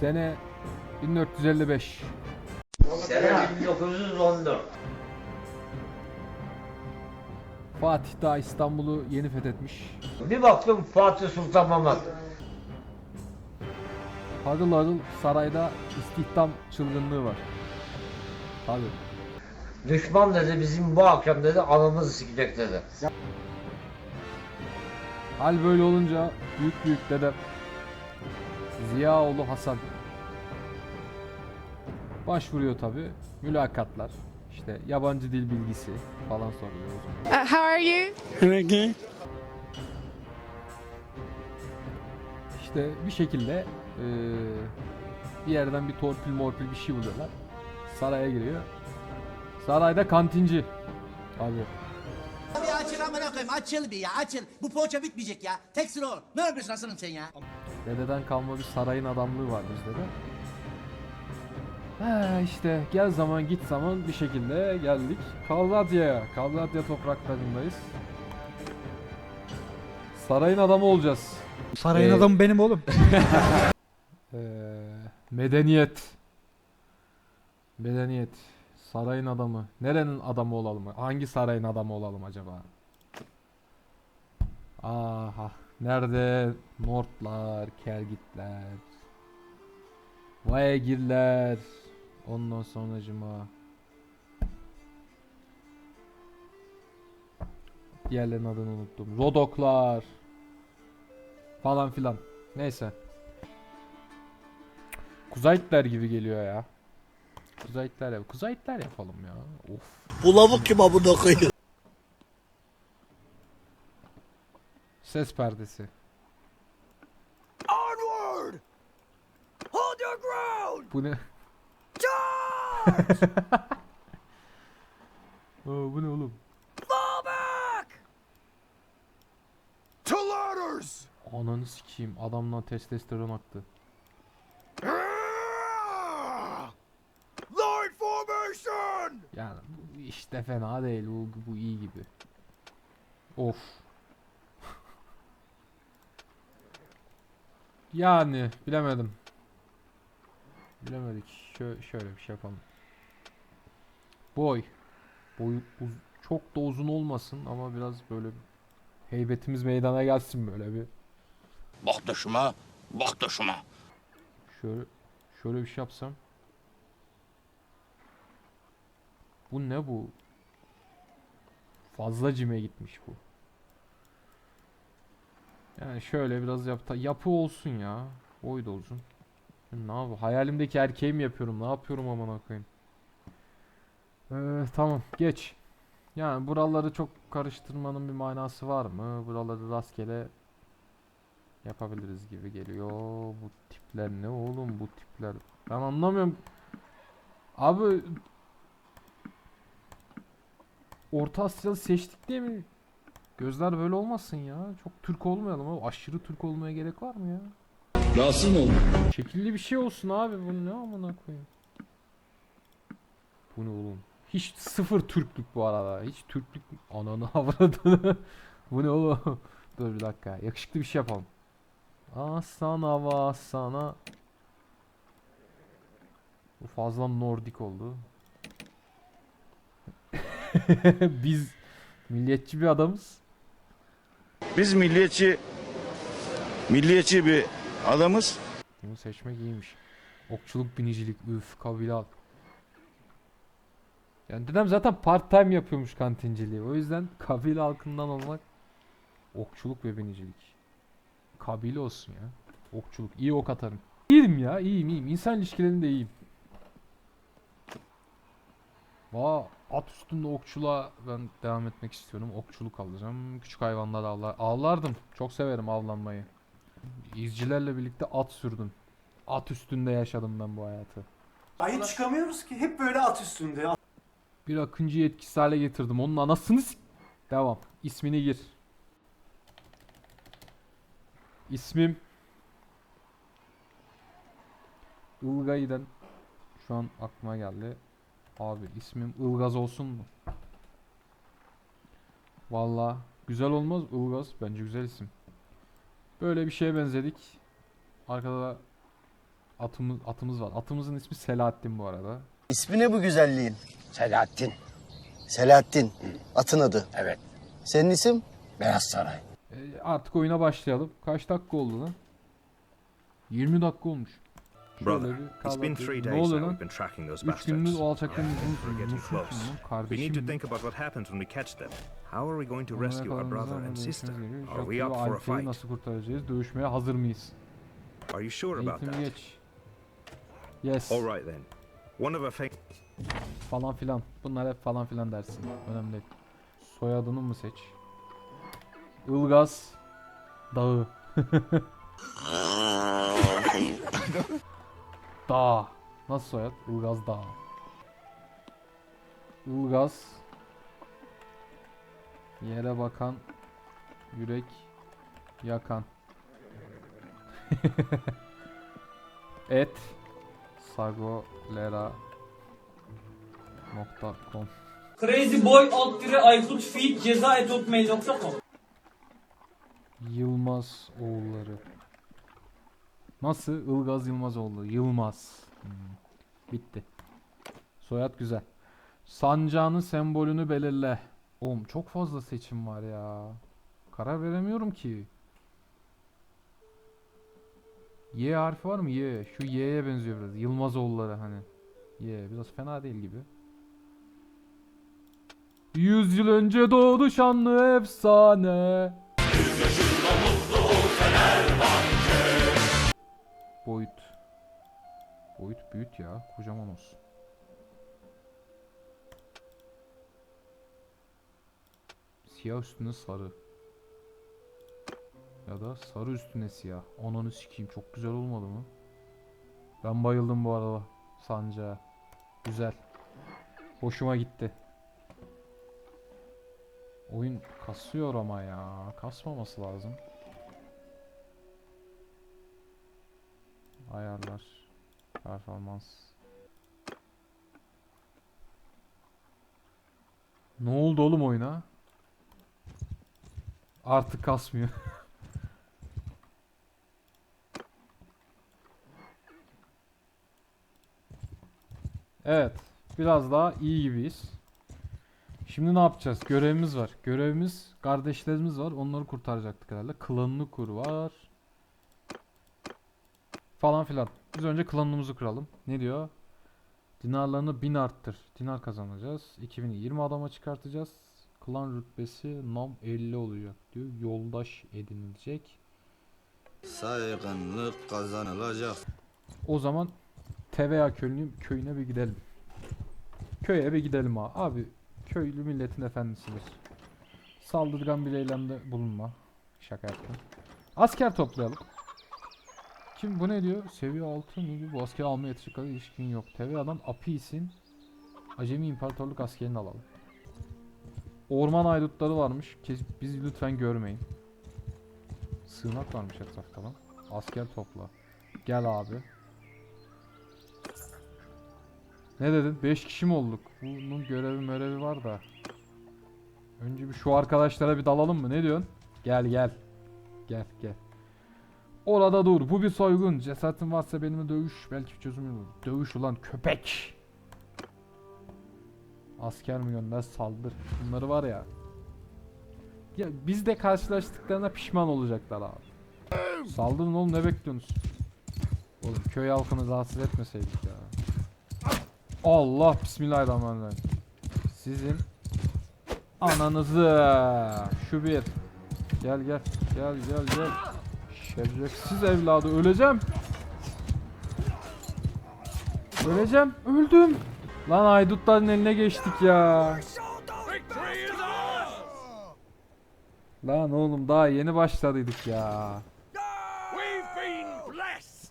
Sene 1455. Sene 1914. Fatih daha İstanbul'u yeni fethetmiş. Bir baktım Fatih Sultan Mehmet. Harıl harıl sarayda istihdam çılgınlığı var. Tabii. Düşman dedi bizim bu akşam dedi anamızı sikecek dedi. Hal böyle olunca büyük büyük dedem Ziyaoğlu Hasan başvuruyor tabi mülakatlar işte yabancı dil bilgisi falan soruyor o zaman. Uh, how are you? İşte bir şekilde eee, bir yerden bir torpil morpil bir şey buluyorlar saraya giriyor sarayda kantinci abi Bir açıl amına koyayım açıl bir ya açıl. Bu poğaça bitmeyecek ya. Teksin o. Ne yapıyorsun aslanım sen ya? Dededen kalma bir sarayın adamlığı var bizde de. He işte gel zaman git zaman bir şekilde geldik. Kavladya'ya. Kavladya topraklarındayız. Sarayın adamı olacağız. Sarayın Ee, adamı benim oğlum. Ee, medeniyet. Medeniyet. Sarayın adamı. Nerenin adamı olalım? Hangi sarayın adamı olalım acaba? Aha. Nerede? Nortlar, Kelgitler. Vaegirler. Ondan sonracıma. Diğerlerinin adını unuttum. Rodoklar. Falan filan. Neyse. Kuzayitler gibi geliyor ya. Kuzayitler yap. Kuzayitler yapalım ya. Of. Bu lavuk kim amına koyayım? Ses perdesi. Onward! Hold your ground! Bu ne? Aa, bu ne oğlum? Fall back! To ladders! Ananı sikeyim. Adamdan testosteron aktı. Line formation! Yani bu işte fena değil. Bu, bu iyi gibi. Of. Yani bilemedim. Bilemedik. Şö şöyle bir şey yapalım. Boy. Boyu uz- çok da uzun olmasın ama biraz böyle heybetimiz meydana gelsin böyle bir. Bak dışıma, bak dışıma. Şöyle şöyle bir şey yapsam. Bu ne bu? Fazla cime gitmiş bu. Yani şöyle biraz yap yapı olsun ya. Boy da uzun. Ne yapayım? Hayalimdeki erkeği mi yapıyorum? Ne yapıyorum amına koyayım? Ee, tamam geç. Yani buraları çok karıştırmanın bir manası var mı? Buraları rastgele yapabiliriz gibi geliyor. Bu tipler ne oğlum bu tipler? Ben anlamıyorum. Abi Orta Asyalı seçtik diye mi? Gözler böyle olmasın ya. Çok Türk olmayalım ama aşırı Türk olmaya gerek var mı ya? Nasıl oldu? Şekilli bir şey olsun abi. Bu ne amına koyayım? Bu ne oğlum? Hiç sıfır Türklük bu arada. Hiç Türklük ananı avradını. bu ne oğlum? Dur bir dakika. Yakışıklı bir şey yapalım. Asana vasana. Bu fazla Nordik oldu. Biz milliyetçi bir adamız. Biz milliyetçi milliyetçi bir adamız. Bunu seçmek iyiymiş. Okçuluk, binicilik, üf, kabile halk. Yani dedem zaten part time yapıyormuş kantinciliği. O yüzden kabile halkından olmak okçuluk ve binicilik. Kabile olsun ya. Okçuluk. iyi ok atarım. İyiyim ya, iyiyim iyiyim. İnsan ilişkilerinde iyiyim. Vaa at üstünde okçuluğa ben devam etmek istiyorum. Okçuluk alacağım. Küçük hayvanlar avlar. Avlardım. Çok severim avlanmayı. İzcilerle birlikte at sürdüm. At üstünde yaşadım ben bu hayatı. Ay hiç çıkamıyoruz ki. Hep böyle at üstünde. Bir akıncı etkisiz hale getirdim. Onun anasını s- Devam. İsmini gir. İsmim Ilgay'dan şu an aklıma geldi. Abi ismim Ilgaz olsun mu? Valla güzel olmaz Ilgaz. Bence güzel isim. Böyle bir şeye benzedik. Arkada da atımız atımız var. Atımızın ismi Selahattin bu arada. İsmi ne bu güzelliğin? Selahattin. Selahattin. Atın adı. Evet. Senin isim? Beyaz Saray. E, artık oyuna başlayalım. Kaç dakika oldu lan? 20 dakika olmuş. Brother, it's been three days now we've been tracking those 3 gündür bastards. we're getting close. We need to think about what happens when we catch them. How are we going to rescue our brother and sister? Are we up for a fight? nasıl kurtaracağız? Dövüşmeye hazır mıyız? Are you sure about that? geç. Yes. All right then. One of our things. Falan filan. Bunlar hep falan filan dersin. Önemli değil. Soyadını mı seç? Ilgaz Dağı. Dağ. Nasıl soyad? Ilgaz Dağı. Ilgaz Yere bakan Yürek Yakan Et Sagolera nokta com Crazyboy alt dire Aykut feed ceza et Yılmaz oğulları. Nasıl? Ilgaz Yılmaz oğulları. Yılmaz. Hmm. Bitti. Soyad güzel. Sancağının sembolünü belirle. Oğlum çok fazla seçim var ya. Karar veremiyorum ki. Y harfi var mı? Y. Şu Y'ye benziyor biraz. Yılmaz oğulları hani. Y. Biraz fena değil gibi. Yüz yıl önce doğdu şanlı efsane. Boyut. Boyut büyüt ya. Kocaman olsun. Siyah üstüne sarı. Ya da sarı üstüne siyah. Ananı sikeyim çok güzel olmadı mı? Ben bayıldım bu arada sancağa. Güzel. Hoşuma gitti. Oyun kasıyor ama ya. Kasmaması lazım. Ayarlar. Performans. Ne oldu oğlum oyuna? Artık kasmıyor. evet. Biraz daha iyi gibiyiz. Şimdi ne yapacağız? Görevimiz var. Görevimiz kardeşlerimiz var. Onları kurtaracaktık herhalde. Klanını kur var. Falan filan. Biz önce klanımızı kuralım. Ne diyor? Dinarlarını 1000 arttır. Dinar kazanacağız. 2020 adama çıkartacağız. Klan rütbesi nam 50 olacak diyor. Yoldaş edinilecek. Saygınlık kazanılacak. O zaman TVA köyüne, köyüne bir gidelim. Köye bir gidelim ha. Abi köylü milletin efendisidir. Saldırgan bir eylemde bulunma. Şaka yaptım. Asker toplayalım. Kim bu ne diyor? Seviye 6 ne diyor? Bu askeri almaya kadar ilişkin yok. TVA'dan Apis'in Acemi İmparatorluk askerini alalım. Orman aydutları varmış. Kes, bizi lütfen görmeyin. Sığınak varmış etrafta lan. Asker topla. Gel abi. Ne dedin? 5 kişi mi olduk? Bunun görevi mörevi var da. Önce bir şu arkadaşlara bir dalalım mı? Ne diyorsun? Gel gel. Gel gel. Orada dur. Bu bir soygun. Cesaretin varsa benimle dövüş. Belki bir çözüm olur. Dövüş ulan köpek. Asker mi gönder saldır. Bunları var ya. Ya biz de karşılaştıklarına pişman olacaklar abi. Saldırın oğlum ne bekliyorsunuz? Oğlum köy halkını rahatsız etmeseydik ya. Allah bismillahirrahmanirrahim. Sizin ananızı şu bir. Gel gel gel gel gel. Şerefsiz evladı öleceğim. Öleceğim. Öldüm. Lan haydutların eline geçtik ya. Lan oğlum daha yeni başladıydık ya.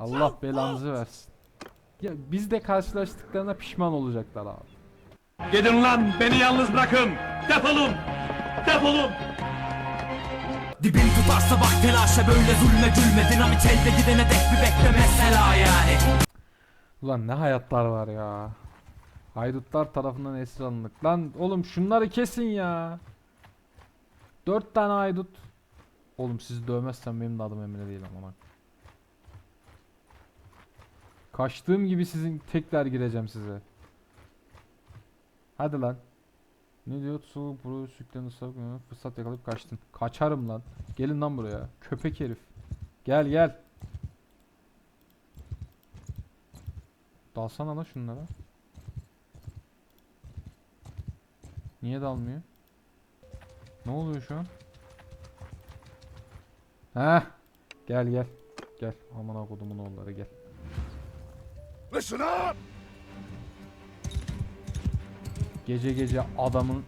Allah belanızı versin. Ya biz de karşılaştıklarına pişman olacaklar abi. Gidin lan beni yalnız bırakın. Defolun. Defolun. Dibin tutarsa bak telaşa böyle zulme gülme Dinamit elde gidene dek bir bekle mesela yani Ulan ne hayatlar var ya. Haydutlar tarafından esir alındık. Lan oğlum şunları kesin ya. Dört tane haydut. Oğlum sizi dövmezsem benim de adım Emre değil ama. Kaçtığım gibi sizin tekrar gireceğim size. Hadi lan. Ne diyor? Su, süklen, ıslak, ıı, fırsat yakalayıp kaçtın. Kaçarım lan. Gelin lan buraya. Köpek herif. Gel gel. Dalsana lan şunlara. Niye dalmıyor? Ne oluyor şu an? Heh. Gel gel. Gel. Aman kodumun oğulları gel. Listen up! Gece gece adamın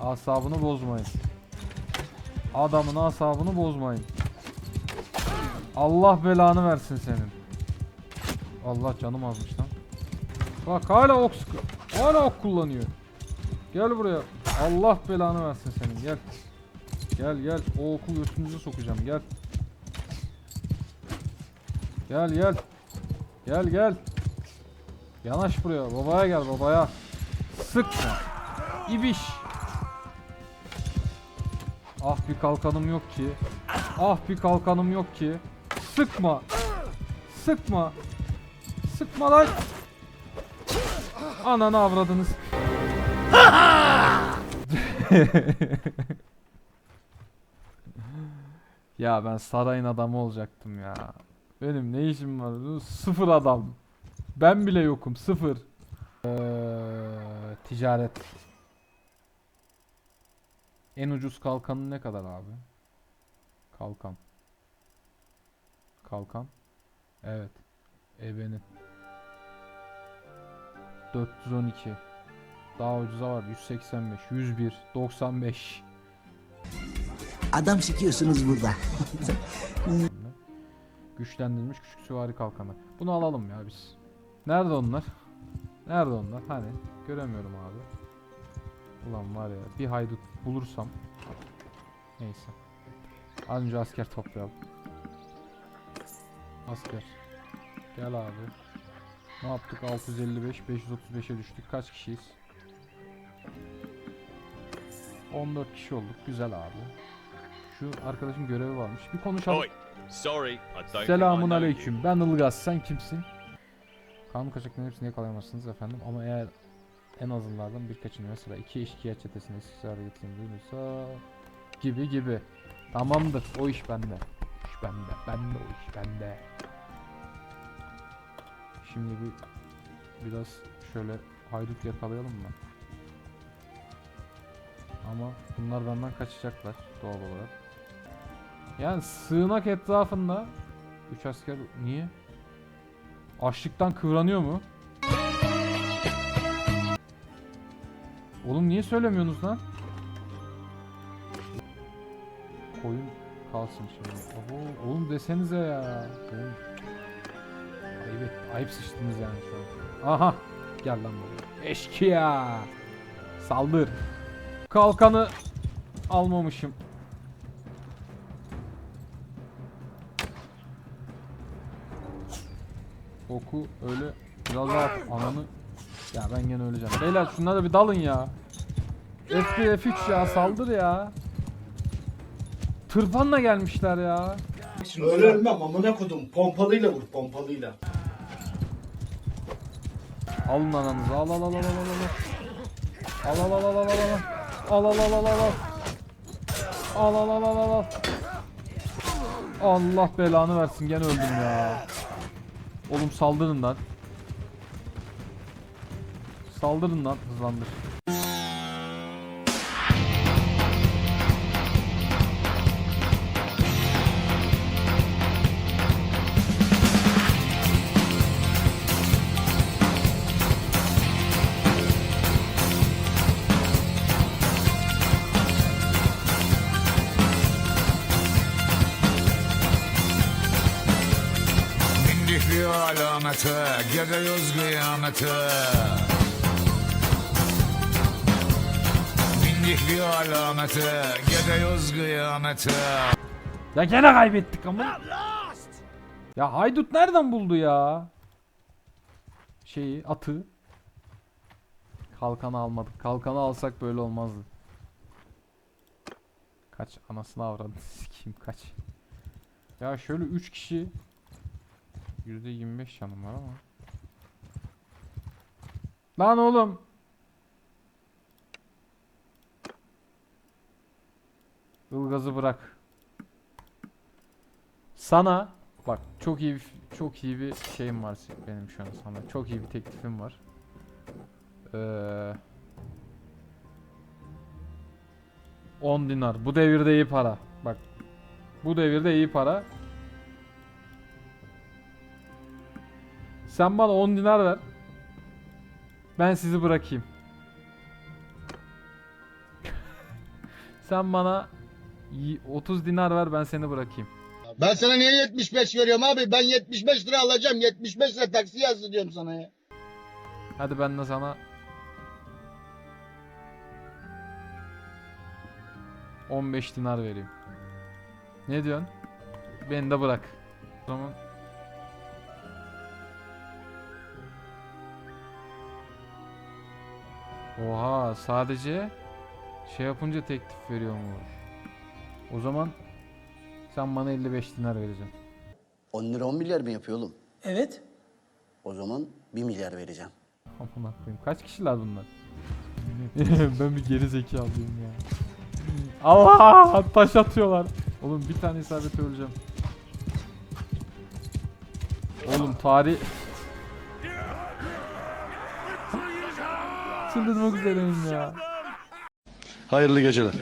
asabını bozmayın. Adamın asabını bozmayın. Allah belanı versin senin. Allah canım azmış lan. Bak hala ok. Hala ok kullanıyor. Gel buraya. Allah belanı versin senin. Gel. Gel gel. O oku götünüze sokacağım. Gel. Gel gel. Gel gel. Yanaş buraya. Babaya gel babaya. Sıkma. İbiş. Ah bir kalkanım yok ki. Ah bir kalkanım yok ki. Sıkma. Sıkma. Sıkma lan. Ananı avradınız. ya ben sarayın adamı olacaktım ya. Benim ne işim var? Sıfır adam. Ben bile yokum. Sıfır. Eee, ticaret. En ucuz kalkanı ne kadar abi? Kalkan. Kalkan. Evet. Ebenin. 412. Daha ucuza var. 185, 101, 95. Adam sikiyorsunuz burada. Güçlendirilmiş küçük süvari kalkanı. Bunu alalım ya biz. Nerede onlar? Nerede onlar? Hani göremiyorum abi. Ulan var ya bir haydut bulursam. Neyse. Az önce asker toplayalım. Asker. Gel abi. Ne yaptık? 655, 535'e düştük. Kaç kişiyiz? 14 kişi olduk. Güzel abi. Şu arkadaşın görevi varmış. Bir konuşalım. Sorry, I don't Selamun aleyküm. Ben Ilgaz. Sen kimsin? Kanun kaçaklarının hepsini yakalayamazsınız efendim ama eğer en azından birkaçını mesela iki eşkıya çetesine istişare getirilirse gibi gibi. Tamamdır. O iş bende. İş bende. Bende o iş bende. Şimdi bir biraz şöyle haydut yakalayalım mı? Ama bunlar benden kaçacaklar doğal olarak. Yani sığınak etrafında 3 asker niye? Açlıktan kıvranıyor mu? Oğlum niye söylemiyorsunuz lan? Koyun kalsın şimdi. Oho, oğlum desenize ya. Oğlum. Ayıp, et- ayıp sıçtınız yani şu an. Aha. Gel lan buraya. Eşkıya. Saldır. Kalkanı almamışım. Oku öyle biraz daha at. ananı ya ben gene öleceğim. Beyler şunlara bir dalın ya. F1 F3 ya saldır ya. Tırpanla gelmişler ya. Öyle ölmem amına kodum. Pompalıyla vur pompalıyla. Alın ananızı al al al al al al. Al al al al al al al. Al al al al al al. Al al al al al al. Allah belanı versin gene öldüm ya. Oğlum saldırın lan. Saldırın lan hızlandır. Alamete, gidiyoruz kıyamete. Bindik bir alamete, gidiyoruz kıyamete. Ya gene kaybettik ama. Ya haydut nereden buldu ya? Şeyi atı. Kalkanı almadık. Kalkanı alsak böyle olmazdı. Kaç anasını avradını sikeyim kaç. Ya şöyle 3 kişi %25 canım var ama. Lan oğlum. Ilgaz'ı bırak. Sana bak çok iyi çok iyi bir şeyim var benim şu an sana. Çok iyi bir teklifim var. Ee, 10 dinar. Bu devirde iyi para. Bak. Bu devirde iyi para. Sen bana 10 dinar ver. Ben sizi bırakayım. Sen bana y- 30 dinar ver ben seni bırakayım. Ben sana niye 75 veriyorum abi? Ben 75 lira alacağım. 75 lira taksi yazdı diyorum sana ya. Hadi ben de sana 15 dinar vereyim. Ne diyorsun? Beni de bırak. O zaman Oha sadece şey yapınca teklif veriyormuş. O zaman sen bana 55 dinar vereceksin. 10 lira 10 milyar mı yapıyor oğlum? Evet. O zaman 1 milyar vereceğim. Amına koyayım. Kaç kişiler bunlar? ben bir geri zekalıyım ya. Allah! Taş atıyorlar. Oğlum bir tane isabet öleceğim. Oğlum tarih... Çıldırmak üzereyim ya. Hayırlı geceler.